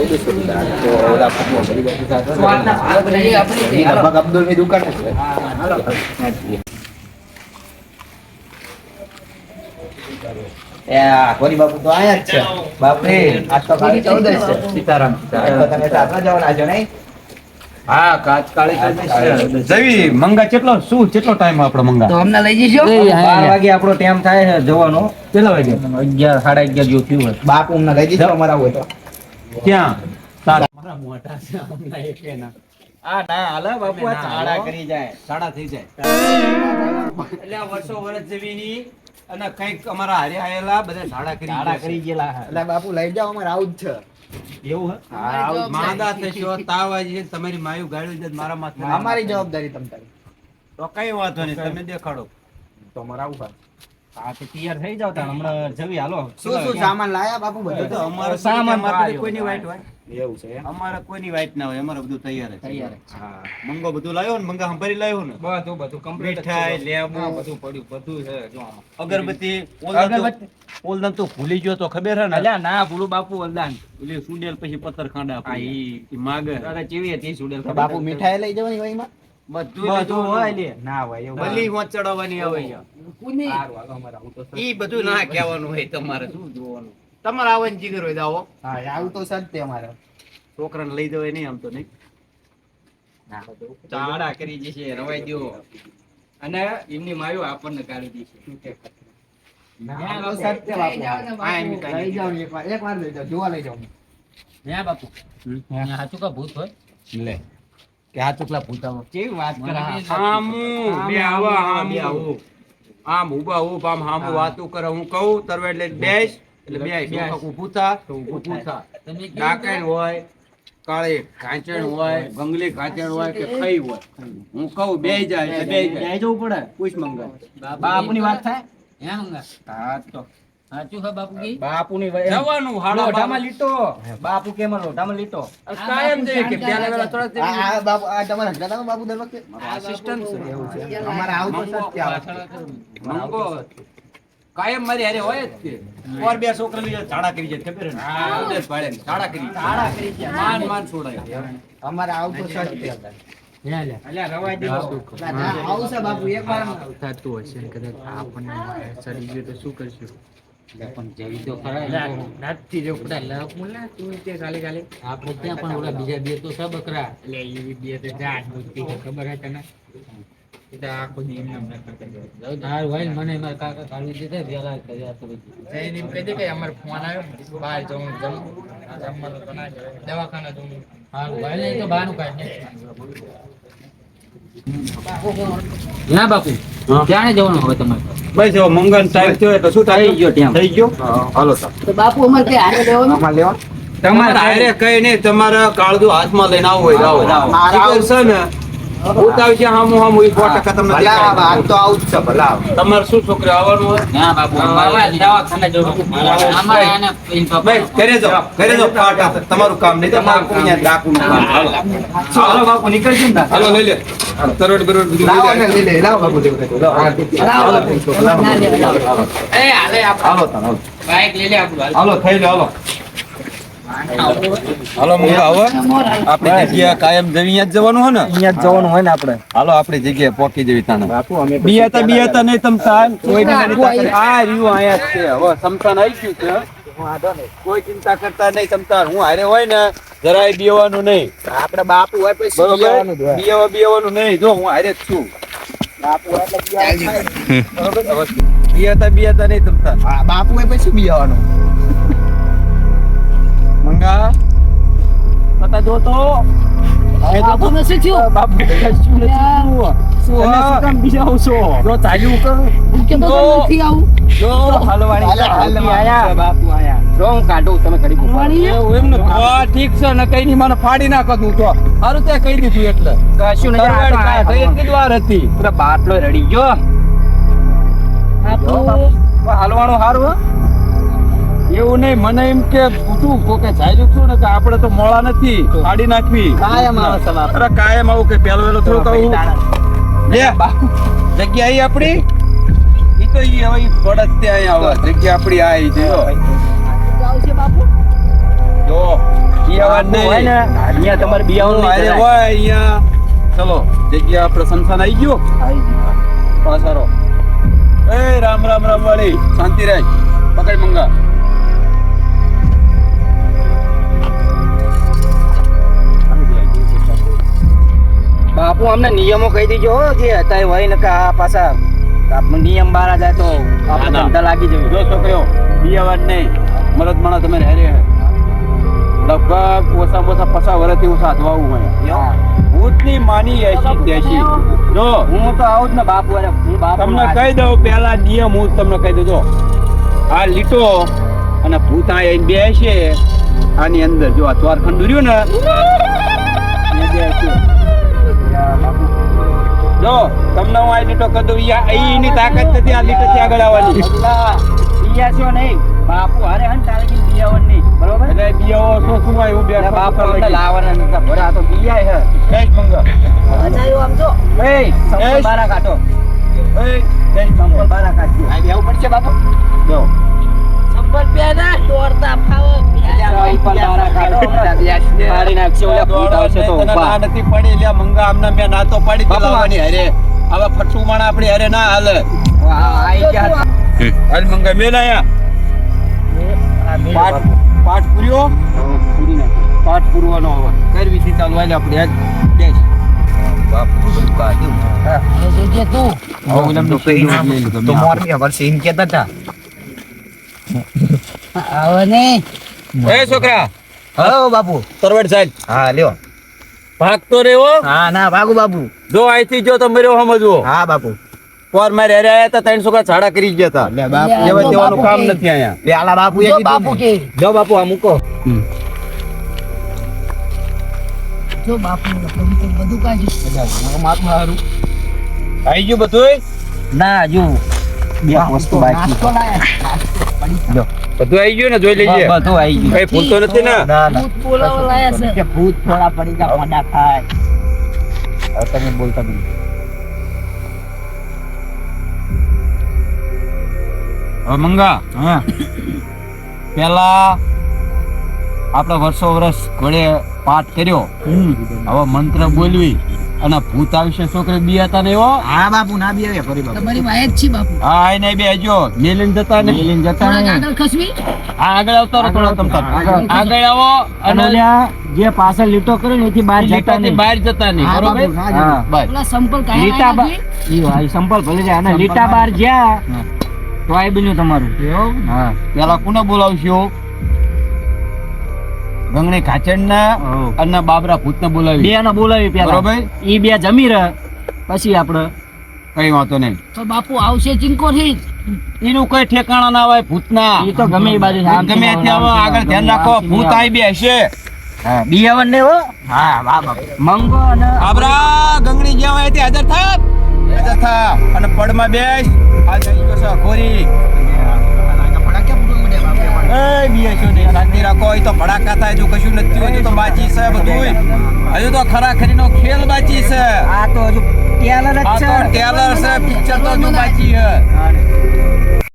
ચૌદસો રૂપિયા તો ઓલા ફૂટમાં બધી બાજુ સાથે લગભગ અબ્દુલની દુકાન છે કોની બાપુ તો આયા જ છે બાપરે આજ તો કાળી ચૌદશ છે સીતારામ સીતારામ તમે સાતમા જવાના છો નહીં હા કાચ કાળી જવી મંગા કેટલો શું કેટલો ટાઈમ આપણો મંગા? તો અમને લઈ જઈશું? બાર વાગે આપણો ટાઈમ થાય છે જવાનો. કેટલા વાગે? અગિયાર સાડા અગિયાર જેવું થયું હોય. બાપુ અમને લઈ જજો અમારા હોય તો. ક્યાં? મારા મોટા છે હમણાં એટલે ના આ ના હાલે બાપુ આ ચાળા કરી જાય. ચાળા થઈ જાય. એટલે આ વર્ષો વર્ષ જેવીની અને કંઈક અમારા હારે આયેલા બધા ઝાડા કરી ચાળા કરી ગયેલા એટલે બાપુ લઈ જાઓ અમારે આવું જ છે. એવું હે? હા આવું જ છે. માંદા થશો તાવ આવી જાય તમારી માયુ ગાળ્યું છે મારા માથે અમારી જવાબદારી તમારી તારી. તો કઈ વાંધો નહીં તમે દેખાડો. તો અમારે આવું હા તો તૈયાર થઈ જાવ તાણ હમણાં જવી હાલો. શું શું સામાન લાયા બાપુ બધું? તો તો સામાન સામાન કોઈની વાઈટ હોય? એવું છે અમારે કોઈની વાઈટ ના હોય અમારે બધું તૈયાર છે. તૈયાર હા. મંગો બધું લાવ્યો ને મંગા સંભારી લાવ્યો ને? બધું બધું complete મીઠાઈ લેબુ. બધું પડ્યું બધું છે જો અગરબત્તી અગરબત્તી. ઓલદન તો ભૂલી ગયો તો ખબર હે ને? અલ્યા ના ભૂલું બાપુ વલદાન ઓલી સુડેલ પછી પથ્થર ખાંડા હા, ઈ. માગે અરે ચેવી હતી સુડેલ બાપુ મીઠાઈ લઈ જવાની હોય એમાં? બધું બધું હોય લે. ના હોય એવું બલી ચડાવવાની આવે અહીંયા. સારું, હાલો, અમારે આવું તો છે. ઈ બધું ના કહેવાનું હોય તમારે. શું જોવાનું? તમારે આવવાની જીગર હોય આવો. હા આવું તો સજ અમારે. છોકરાને લઈ જવાય નહીં આમ તો નહીં. ચાડા કરી જશે રવાઈ દ્યો. અને એમની માયો આપણને કાઢી દેશે. જોવા લઈ જાઉં બાપુ. કા ભૂત હોય? લે. કે આ ચોકલા ભૂતાવો કેવી વાત કરે? આમું બે આવા આમ બે આવું. આમ ઊભા ઉભ આમ આમ વાતું કરે. હું કહું તરવે એટલે બેસ. એટલે બે બેસ. ઊભું તો ઊભું તમે ડાકણ હોય કાળે કાંચણ હોય ગંગલી કાંચણ હોય કે ખઈ હોય. હું કહું બે જાય બે જાય. જવું પડે. પૂછ મંગલ બાપની વાત થાય? હે મંગલ હા તો. સાચું છે બાપુ બાપુની જવાનું લોઢામાં લીટો. બાપુ. કેમ લોઢામાં લીટો. કાયમ જઈએ કે પહેલા વેલા થોડા આ બાપુ આ તમારા હગા બાબુ દર વખતે? assistant છે. એવું છે. અમારે આવું તો સજ મંગો. કાયમ મારી હારે હોય જ તે ઓર બે છોકરા લઈ ઝાડા કરી જાય ખબર ને? પાડે ઝાડા કરી ઝાડા કરી. માન માન છોડાય. અમારે આવું તો છે હશે આપણને સડી ગયું તો શું કરશું? પણ જેવી તો ખરા નાથી જો પડા લપ મુલા તું તે ખાલી ખાલી આપણે ત્યાં પણ ઓલા બીજા બે તો બકરા. એટલે એ તો જાત ખબર હે તને? જવું દવાખાના જવું. ને તો બાપુ ક્યાં જવાનું હવે તમારે? બસ જો મંગન ટાઈમ થયો એટલે શું થાય? થઈ ગયો ત્યાં. થઈ ગયો? હાલો તો. તો બાપુ અમાર કઈ આને લેવાનો અમાર લેવા? તમારે કઈ નહીં તમારે કાળજુ હાથમાં લઈને આવો હોય તો આવો છે ને. ઉતાવળ છે હામું હામું ઈ તમને ભલા વાત તો આવું જ છે ભલા. તમારે શું છોકરી આવવાનું હોય? ના બાપુ અમારે દવાખાને જવું અમારે એને ભાઈ ઘરે જાઓ ઘરે જાઓ પાટ તમારું કામ નહીં તો બાપુ અહીંયા ડાકુનું કામ. હાલો. હાલો બાપુ નીકળજો ને હાલો લઈ લે. તરોડ બરોડ બધું લાવો ને લઈ લે લાવો બાપુ લેવું લાવો. લાવો. હાલો, ત્રણસો, લાવો. ના લે, લાવો. એ હાલે આપણે હાલો તાન, બાઈક લઈ લે આપણું હાલ. હાલો થઈ લે હાલો. હાલો મુંગા હવે આપણી જગ્યા કાયમ જવી અહીંયા જ જવાનું હોય ને? અહીંયા જ જવાનું હોય ને આપણે. હાલો આપણી જગ્યા પોકી જવી તાને બાપુ અમે બિયાતા બિયાતા નહીં તમતા. કોઈ છોકરા આ રહ્યું અહીંયા છે. હવે સમતાન આવી ગયું છે. કોઈ ચિંતા કરતા નહીં તમતા. હું હારે હોય ને જરાય બીવાનું નહીં. આપણે બાપુ હોય પછી બરોબર. બીવા બીવાનું નહીં. જો હું હારે જ છું. બાપુ હોય એટલે બિયાતા બિયાતા નહીં તમતા. બાપુ હોય પછી બીવાનું મંગા પતા જો તો. બાપુ નથી થયું. બાપ શું શું કામ બીજાવ છો? જો ચાલ્યું કર. કે તો નથી આવું. જો હાલવાણી હાલે, હાલે, આયા બાપુ આયા. હું કાઢું તમે કડી. એવું એમ ને હા ઠીક છે ને કઈ ની મને ફાડી નાખો તું તો. હારું તે કહી દીધું એટલે. કશું નહીં, આ કાંઈ તો કીધું વાર હતી પૂરા બાટલો રડી ગયો. હા તો હાલવાનું હારું? એવું નહીં મને એમ કે પૂછું કોકે ચાલ્યું છું ને કે આપણે તો મોળા નથી ફાડી નાખવી. કાયમ આવે અરે કાયમ આવું કે પેલો વેલો થોડું કહું લે જગ્યા અહીં આપણી? ઈ તો ઈ હવે ઈ પડત તે આવે. જગ્યા આપણી આ ઈ જો જો ઈ હોય ને, અહીંયા તમારે બિયાવાનું નહીં હોય અહીંયા. ચલો જગ્યા આપણે સંસાન આવી ગયો? પાસારો એ રામ રામ રામ વાળી. શાંતિ રાખ. પકડ મંગા. બાપુ અમને નિયમો કહી દીજો હો, જે હતા હોય ને કે આ પાછા આપણે નિયમ બહાર જાય તો આપણે. ધંધા લાગી જવું જો છોકરીઓ બિયાવાનું નહીં. મરદ માણસ તમે હેરે લગભગ ઓછા ઓછા પચાસ વર્ષથી હું સાધવાવું હોય. ભૂતની માની એસી દેશી જો. હું તો આવું જ ને બાપુ અરે હું બાપુ તમને કહી દઉં પહેલા નિયમ હું તમને કહી દઉં જો. આ લીટો અને ભૂત આ બે છે. આની અંદર જો આ ચોર ખંડુર્યું ને એ બે છે. જો તમને હું આ લીટો કહી દઉં ઈ આ- તાકાત નથી આ લીટોથી આગળ આવવાની બિયાસ્યો નહીં. બાપુ હારે હન તારે કે બિયાવન નહીં બરોબર? એટલે બિયાવો શું શું હોય ઉભે બે બાપુ અમને લાવવાના નતા ભરા તો બિયાય હે. જય મંગા અજાયો આમ જો એ સંપલ બારા કાટો એ જય સંપલ બારા કાઢજો આ બેવું પડશે બાપુ? જો. સંપલ પહેરા દોડતા ફાવે. નાખશે ઓલા ભૂત આવશે તો તને નથી પડી લ્યા મંગા આમને મેં ના તો પાડી બાપુ, લાવવાની હવે ફટુ માણા આપણી હારે ના હાલે. આઈ ગયા. હાલ મંગા મેલ આયા પાઠ પાઠ પૂર્યો? પૂરી નાખો. પાઠ પૂરવાનો હવે. કઈ વિધિ ચાલુ હાલે આપણે? આજ બેસ છોકરા હલો બાપુ. તરવડ સાહેબ હા લ્યો. ભાગતો રેવો હા ના ભાગો બાપુ. જો અહીંથી જો તમે રહ્યો સમજવો હા બાપુ. પોર મારે હારે આયા હતા ત્રણ છોકરા છાડા કરી ગયા હતા. લે બાપુ. એવા જો તેવાનું કામ નથી અહીંયા. પેલા બાપુ એ બાપુ કે. જો બાપુ આ મૂકો. જો બાપુ બધું કાઢ્યું આવી ગયું બધું ના જો બે વસ્તુ બાકી. લાયા. બધું આવી ગયું ને જોઈ લેજે બધું આવી ગયું. કઈ ભૂલતો નથી ને? ના ના. ભૂત બોલાવો લાયા છે. કે ભૂત થોડા પડી જા પડા ખાય હવે તમે બોલતા બી હવે મંગા હા? પેલા આપણે વર્ષો વર્ષ ઘડે પાઠ કર્યો. હવે મંત્ર બોલવી. અને ભૂત આવશે છોકરી બિયાતા નહીં હો હા બાપુ ના બી આવે ફરી બાપુ. તમારી વાય જ છે બાપુ. હા એને બેજો જતા ને. મેલીને જતા ને. આગળ ખસવી. હા આગળ આવતો રહો થોડો તમ આગળ. આગળ. આવો અને જે પાછળ લીટો કર્યો ને એથી બહાર જતા લીટાથી નહીં. બહાર જતા નહીં બરોબર? હા બસ. ઓલા સંપલ કાય લીટા બા? ઈ ભાઈ સંપલ ભલે જાય. અને લીટા બાર જ્યાં તો આઈ બન્યું તમારું. હા. પેલા કોને બોલાવશો? ગંગણી કાચડના અને બાબરા ભૂત ને બોલાવી. બે ને બોલાવી પેલા. બરોબર. ઈ બે જમી રહે. પછી આપણે કઈ વાંધો નહીં. તો બાપુ આવશે ચિંકો થી? એનું કઈ ઠેકાણા ના હોય ભૂતના. એ તો ગમે એ બાજુ ગમે ત્યાં આવો, આગળ ધ્યાન રાખો. ભૂત આવી બે હશે બિયાવન ને હો. હા વાહ બાપુ. મંગો અને આબરા ગંગણી જ્યાં હોય ત્યાં હાજર થા. હાજર થા. અને પડમાં બેસ. આ જઈ ગયો છે ખોરી. એ બેસો ને શાંતિ રાખો એ તો ભડાકા થાય જો કશું નથી હોય તો બાચી છે. બધું હજુ તો ખરા ખરીનો ખેલ બાચી છે આ તો હજુ ટેલર જ છે. ટેલર છે પિક્ચર તો હજુ બાચી છે